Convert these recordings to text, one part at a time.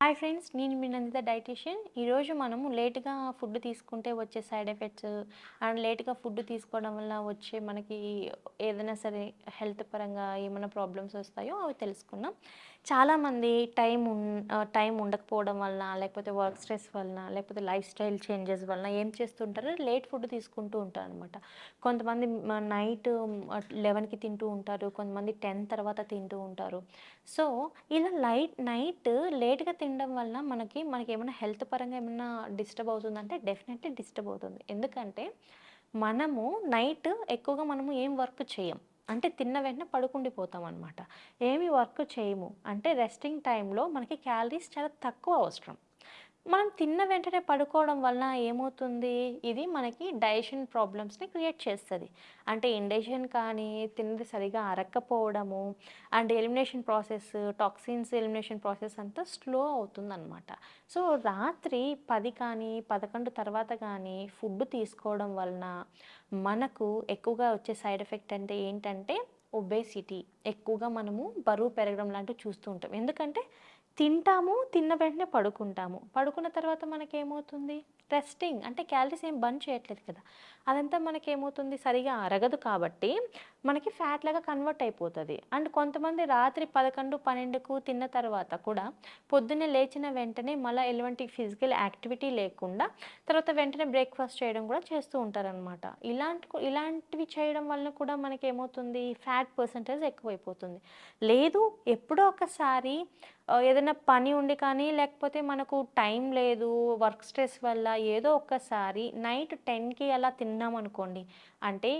Hi friends నేను మీ Nanditha dietitian. ఈరోజు మనము లేట్గా ఫుడ్ తీసుకుంటే వచ్చే సైడ్ ఎఫెక్ట్స్ అండ్ లేట్గా ఫుడ్ తీసుకోవడం వల్ల వచ్చే మనకి ఏదైనా సరే హెల్త్ పరంగా ఏమైనా ప్రాబ్లమ్స్ వస్తాయో అవి తెలుసుకున్నాం చాలామంది టైం ఉన్ టైం ఉండకపోవడం వలన లేకపోతే వర్క్ స్ట్రెస్ వలన లేకపోతే లైఫ్ స్టైల్ చేంజెస్ వలన ఏం చేస్తుంటారో? లేట్ ఫుడ్ తీసుకుంటూ ఉంటారు అనమాట కొంతమంది నైట్ లెవెన్కి తింటూ ఉంటారు. కొంతమంది టెన్ తర్వాత తింటూ ఉంటారు. సో ఇలా లైట్ నైట్ లేట్గా తినడం వల్ల మనకి మనకి ఏమైనా హెల్త్ పరంగా ఏమైనా డిస్టర్బ్ అవుతుందంటే డెఫినెట్లీ డిస్టర్బ్ అవుతుంది. ఎందుకంటే మనము నైట్ ఎక్కువగా మనము ఏం వర్క్ చేయం. అంటే తిన్న వెంటనే పడుకుండిపోతాం అనమాట ఏమి వర్క్ చేయము. అంటే రెస్టింగ్ టైంలో మనకి క్యాలరీస్ చాలా తక్కువ అవసరం. మనం తిన్న వెంటనే పడుకోవడం వలన ఏమవుతుంది? ఇది మనకి డైజెషన్ ప్రాబ్లమ్స్ని క్రియేట్ చేస్తుంది. అంటే ఇండైజెషన్ కానీ తిన్నది సరిగా అరక్కపోవడము and elimination process toxins elimination process అంతా స్లో అవుతుందన్నమాట. సో రాత్రి పది కానీ పదకొండు తర్వాత కానీ ఫుడ్ తీసుకోవడం వలన మనకు ఎక్కువగా వచ్చే సైడ్ ఎఫెక్ట్ అంటే ఏంటంటే ఒబేసిటీ. ఎక్కువగా మనము బరువు పెరగడం లాంటివి చూస్తూ ఉంటాం. ఎందుకంటే తింటాము తిన్న వెంటనే పడుకుంటాము. పడుకున్న తర్వాత మనకేమవుతుంది? రెస్టింగ్ అంటే క్యాలరీస్ ఏం బంద్ చేయట్లేదు కదా. అదంతా మనకి ఏమవుతుంది సరిగా అరగదు కాబట్టి మనకి ఫ్యాట్ లాగా కన్వర్ట్ అయిపోతుంది. అండ్ కొంతమంది రాత్రి పదకొండు పన్నెండుకు తిన్న తర్వాత కూడా పొద్దున్నే లేచిన వెంటనే మళ్ళీ ఎలాంటి ఫిజికల్ యాక్టివిటీ లేకుండా తర్వాత వెంటనే బ్రేక్ఫాస్ట్ చేయడం కూడా చేస్తూ ఉంటారనమాట ఇలాంటి ఇలాంటివి చేయడం వలన కూడా మనకి ఏమవుతుంది ఫ్యాట్ పర్సంటేజ్ ఎక్కువైపోతుంది. లేదు ఎప్పుడో ఒకసారి ఏదైనా పని ఉండి కానీ లేకపోతే మనకు టైం లేదు వర్క్ స్ట్రెస్ వల్ల ఏదో ఒక్కసారి నైట్ టెన్కి అలా తిన్నాం అనుకోండి. అంటే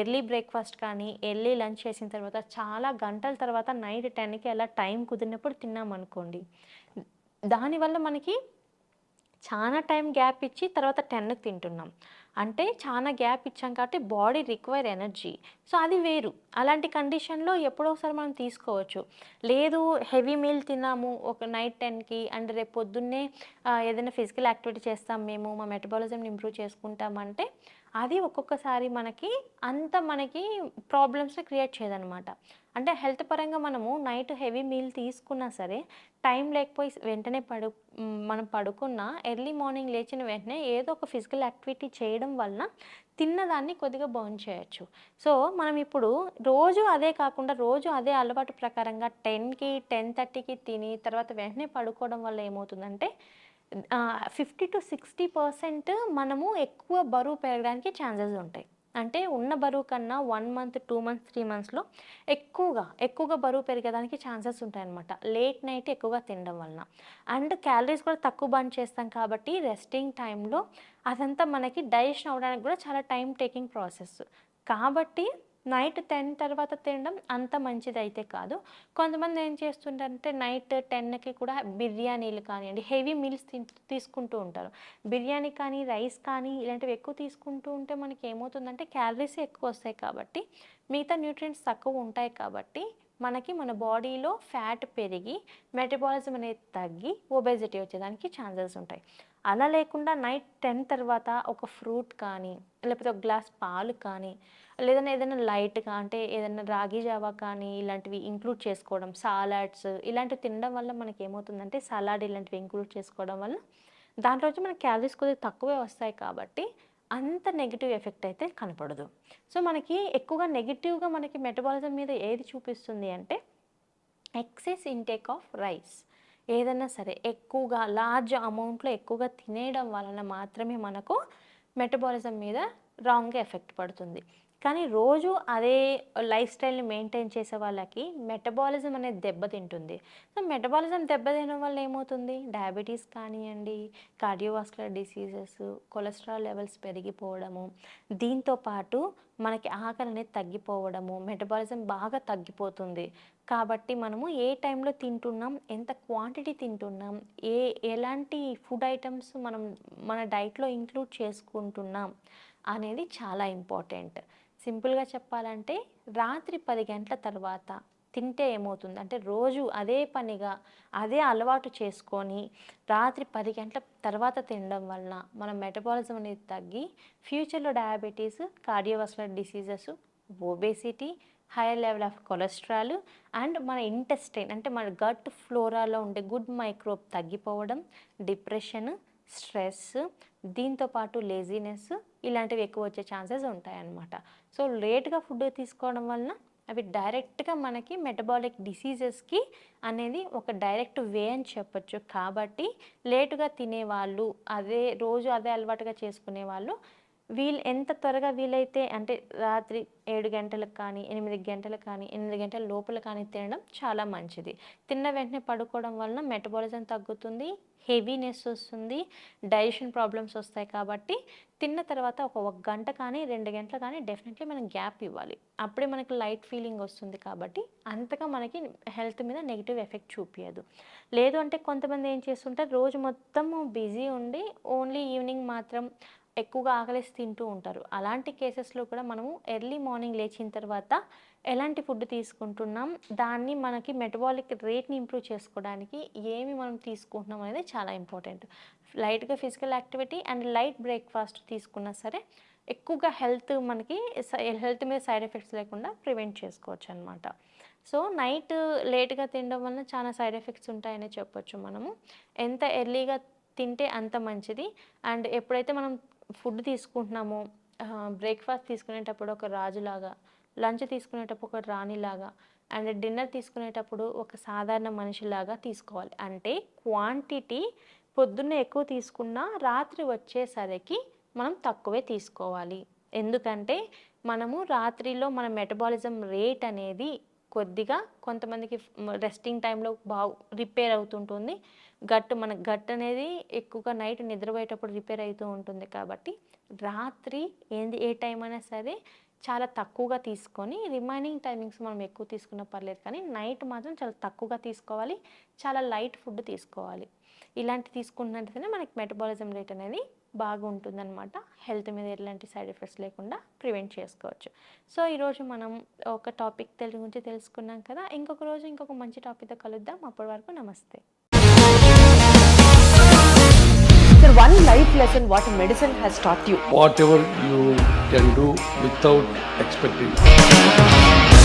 ఎర్లీ బ్రేక్ఫాస్ట్ కానీ ఎర్లీ లంచ్ చేసిన తర్వాత చాలా గంటల తర్వాత నైట్ టెన్కి అలా టైం కుదిరినప్పుడు తిన్నాం అనుకోండి. దానివల్ల మనకి చాలా టైం గ్యాప్ ఇచ్చి తర్వాత టెన్కి తింటున్నాం. అంటే చాలా గ్యాప్ ఇచ్చాం కాబట్టి బాడీ రిక్వైర్ ఎనర్జీ. సో అది వేరు. అలాంటి కండిషన్లో ఎప్పుడో ఒకసారి మనం తీసుకోవచ్చు. లేదు హెవీ మీల్ తిన్నాము ఒక నైట్ టెన్కి అండ్ రేపు పొద్దున్నే ఏదైనా ఫిజికల్ యాక్టివిటీ చేస్తాం మేము మా మెటబాలిజంని ఇంప్రూవ్ చేసుకుంటామంటే అది ఒక్కొక్కసారి మనకి అంత మనకి ప్రాబ్లమ్స్ని క్రియేట్ చేయదనమాట అంటే హెల్త్ పరంగా మనము నైట్ హెవీ మీల్ తీసుకున్నా సరే టైం లేకపోయి వెంటనే పడు మనం పడుకున్నా ఎర్లీ మార్నింగ్ లేచిన వెంటనే ఏదో ఒక ఫిజికల్ యాక్టివిటీ చేయడం వలన తిన్నదాన్ని కొద్దిగా బర్న్ చేయొచ్చు. సో మనం ఇప్పుడు రోజు అదే కాకుండా రోజు అదే అలవాటు ప్రకారంగా టెన్కి టెన్ థర్టీకి తిని తర్వాత వెంటనే పడుకోవడం వల్ల ఏమవుతుందంటే ఫిఫ్టీ టు సిక్స్టీ పర్సెంట్ మనము ఎక్కువ బరువు పెరగడానికి ఛాన్సెస్ ఉంటాయి. అంటే ఉన్న బరువు కన్నా one month two months three మంత్స్లో ఎక్కువగా ఎక్కువగా బరువు పెరిగేదానికి ఛాన్సెస్ ఉంటాయి అనమాట లేట్ నైట్ ఎక్కువగా తినడం వలన. అండ్ క్యాలరీస్ కూడా తక్కువ బంద్ చేస్తాం కాబట్టి రెస్టింగ్ టైంలో అదంతా మనకి డైజెషన్ అవ్వడానికి కూడా చాలా టైం టేకింగ్ ప్రాసెస్ కాబట్టి నైట్ టెన్ తర్వాత తినడం అంత మంచిది అయితే కాదు. కొంతమంది ఏం చేస్తుంటారంటే నైట్ టెన్కి కూడా బిర్యానీలు కానివ్వండి హెవీ మీల్స్ తీసుకుంటూ ఉంటారు. బిర్యానీ కానీ రైస్ కానీ ఇలాంటివి ఎక్కువ తీసుకుంటూ ఉంటే మనకి ఏమవుతుందంటే క్యాలరీస్ ఎక్కువ వస్తాయి కాబట్టి మిగతా న్యూట్రియంట్స్ తక్కువ ఉంటాయి కాబట్టి మనకి మన బాడీలో ఫ్యాట్ పెరిగి మెటబాలిజం అనేది తగ్గి ఒబేసిటీ వచ్చేదానికి ఛాన్సెస్ ఉంటాయి. అలా లేకుండా నైట్ టెన్ తర్వాత ఒక ఫ్రూట్ కానీ లేకపోతే ఒక గ్లాస్ పాలు కానీ లేదన్నా ఏదైనా లైట్గా అంటే ఏదైనా రాగి జావా కానీ ఇలాంటివి ఇంక్లూడ్ చేసుకోవడం సాలాడ్స్ ఇలాంటివి తినడం వల్ల మనకి ఏమవుతుందంటే సలాడ్ ఇలాంటివి ఇంక్లూడ్ చేసుకోవడం వల్ల దాంట్లో వచ్చి మనకి క్యాలరీస్ కొద్దిగా తక్కువే వస్తాయి కాబట్టి అంత నెగిటివ్ ఎఫెక్ట్ అయితే కనపడదు. సో మనకి ఎక్కువగా నెగిటివ్గా మనకి మెటబాలిజం మీద ఏది చూపిస్తుంది అంటే ఎక్సెస్ ఇంటేక్ ఆఫ్ రైస్ ఏదైనా సరే ఎక్కువగా లార్జ్ అమౌంట్లో ఎక్కువగా తినేయడం వలన మాత్రమే మనకు మెటబాలిజం మీద రాంగ్గా ఎఫెక్ట్ పడుతుంది. కానీ రోజు అదే లైఫ్ స్టైల్ని మెయింటైన్ చేసే వాళ్ళకి మెటబాలిజం అనేది దెబ్బతింటుంది. సో మెటబాలిజం దెబ్బతినడం వల్ల ఏమవుతుంది? డయాబెటీస్ కానివ్వండి కార్డియోవాస్కులర్ డిసీజెస్ కొలెస్ట్రాల్ లెవెల్స్ పెరిగిపోవడము దీంతో పాటు మనకి ఆకలి అనేది తగ్గిపోవడము మెటబాలిజం బాగా తగ్గిపోతుంది. కాబట్టి మనము ఏ టైంలో తింటున్నాం ఎంత క్వాంటిటీ తింటున్నాం ఏ ఎలాంటి ఫుడ్ ఐటమ్స్ మనం మన డైట్లో ఇంక్లూడ్ చేసుకుంటున్నాం అనేది చాలా ఇంపార్టెంట్. సింపుల్గా చెప్పాలంటే రాత్రి పది గంటల తర్వాత తింటే ఏమవుతుంది? అంటే రోజు అదే పనిగా అదే అలవాటు చేసుకొని రాత్రి పది గంటల తర్వాత తినడం వలన మన మెటబాలిజం అనేది తగ్గి ఫ్యూచర్లో diabetes cardiovascular diseases obesity higher level of cholesterol and మన ఇంటెస్టైన్ అంటే మన గట్ ఫ్లోరాలో ఉండే గుడ్ మైక్రోబ్ తగ్గిపోవడం డిప్రెషన్ స్ట్రెస్ దీంతో పాటు లేజినెస్ ఇలాంటివి ఎక్కువ వచ్చే ఛాన్సెస్ ఉంటాయన్నమాట. సో లేట్గా ఫుడ్ తీసుకోవడం వలన అవి డైరెక్ట్గా మనకి మెటబాలిక్ డిసీజెస్కి అనేది ఒక డైరెక్ట్ వే అని చెప్పొచ్చు. కాబట్టి లేటుగా తినేవాళ్ళు అదే రోజు అదే అలవాటుగా చేసుకునే వాళ్ళు వీళ్ళు ఎంత త్వరగా వీలైతే అంటే రాత్రి ఏడు గంటలకు కానీ ఎనిమిది గంటలకు కానీ ఎనిమిది గంటల లోపల కానీ తినడం చాలా మంచిది. తిన్న వెంటనే పడుకోవడం వలన మెటబాలిజం తగ్గుతుంది హెవీనెస్ వస్తుంది డైజెషన్ ప్రాబ్లమ్స్ వస్తాయి కాబట్టి తిన్న తర్వాత ఒక ఒక గంట కానీ రెండు గంటలు కానీ డెఫినెట్లీ మనం గ్యాప్ ఇవ్వాలి. అప్పుడే మనకి లైట్ ఫీలింగ్ వస్తుంది కాబట్టి అంతగా మనకి హెల్త్ మీద నెగిటివ్ ఎఫెక్ట్ చూపించదు లేదు అంటే కొంతమంది ఏం చేస్తుంటారు రోజు మొత్తం బిజీ ఉండి ఓన్లీ ఈవినింగ్ మాత్రం ఎక్కువగా ఆకలిసి తింటూ ఉంటారు. అలాంటి కేసెస్లో కూడా మనము ఎర్లీ మార్నింగ్ లేచిన తర్వాత ఎలాంటి ఫుడ్ తీసుకుంటున్నాం దాన్ని మనకి మెటబాలిక్ రేట్ని ఇంప్రూవ్ చేసుకోవడానికి ఏమి మనం తీసుకుంటున్నాం అనేది చాలా ఇంపార్టెంట్. లైట్గా physical activity and light breakfast తీసుకున్నా సరే ఎక్కువగా హెల్త్ మనకి హెల్త్ మీద సైడ్ ఎఫెక్ట్స్ లేకుండా ప్రివెంట్ చేసుకోవచ్చు అనమాట సో నైట్ లేట్గా తినడం వలన చాలా సైడ్ ఎఫెక్ట్స్ ఉంటాయని చెప్పొచ్చు మనము. ఎంత ఎర్లీగా తింటే అంత మంచిది. అండ్ ఎప్పుడైతే మనం ఫుడ్ తీసుకుంటున్నామో బ్రేక్ఫాస్ట్ తీసుకునేటప్పుడు ఒక రాజులాగా లంచ్ తీసుకునేటప్పుడు ఒక రాణిలాగా అండ్ డిన్నర్ తీసుకునేటప్పుడు ఒక సాధారణ మనిషిలాగా తీసుకోవాలి. అంటే క్వాంటిటీ పొద్దున్నే ఎక్కువ తీసుకున్నా రాత్రి వచ్చేసరికి మనం తక్కువే తీసుకోవాలి. ఎందుకంటే మనము రాత్రిలో మన మెటబాలిజం రేట్ అనేది కొద్దిగా కొంతమందికి రెస్టింగ్ టైంలో బాగు రిపేర్ అవుతుంటుంది. గట్ మన గట్ అనేది ఎక్కువగా నైట్ నిద్రపోయేటప్పుడు రిపేర్ అవుతూ ఉంటుంది కాబట్టి రాత్రి ఏంది ఏ టైం అయినా సరే చాలా తక్కువగా తీసుకొని రిమైనింగ్ టైమింగ్స్ మనం ఎక్కువ తీసుకున్నా పర్లేదు కానీ నైట్ మాత్రం చాలా తక్కువగా తీసుకోవాలి. చాలా లైట్ ఫుడ్ తీసుకోవాలి. ఇలాంటి తీసుకున్నట్టుగానే మనకి మెటబాలిజం రేట్ అనేది బాగా ఉంటుందన్నమాట హెల్త్ మీద ఎలాంటి సైడ్ ఎఫెక్ట్స్ లేకుండా ప్రివెంట్ చేసుకోవచ్చు. సో ఈరోజు మనం ఒక టాపిక్ తెలుగు గురించి తెలుసుకున్నాం కదా. ఇంకొక రోజు ఇంకొక మంచి టాపిక్తో కలుద్దాం. అప్పటి వరకు నమస్తే. Sir, one life lesson what medicine has taught you. whatever you can do without expecting.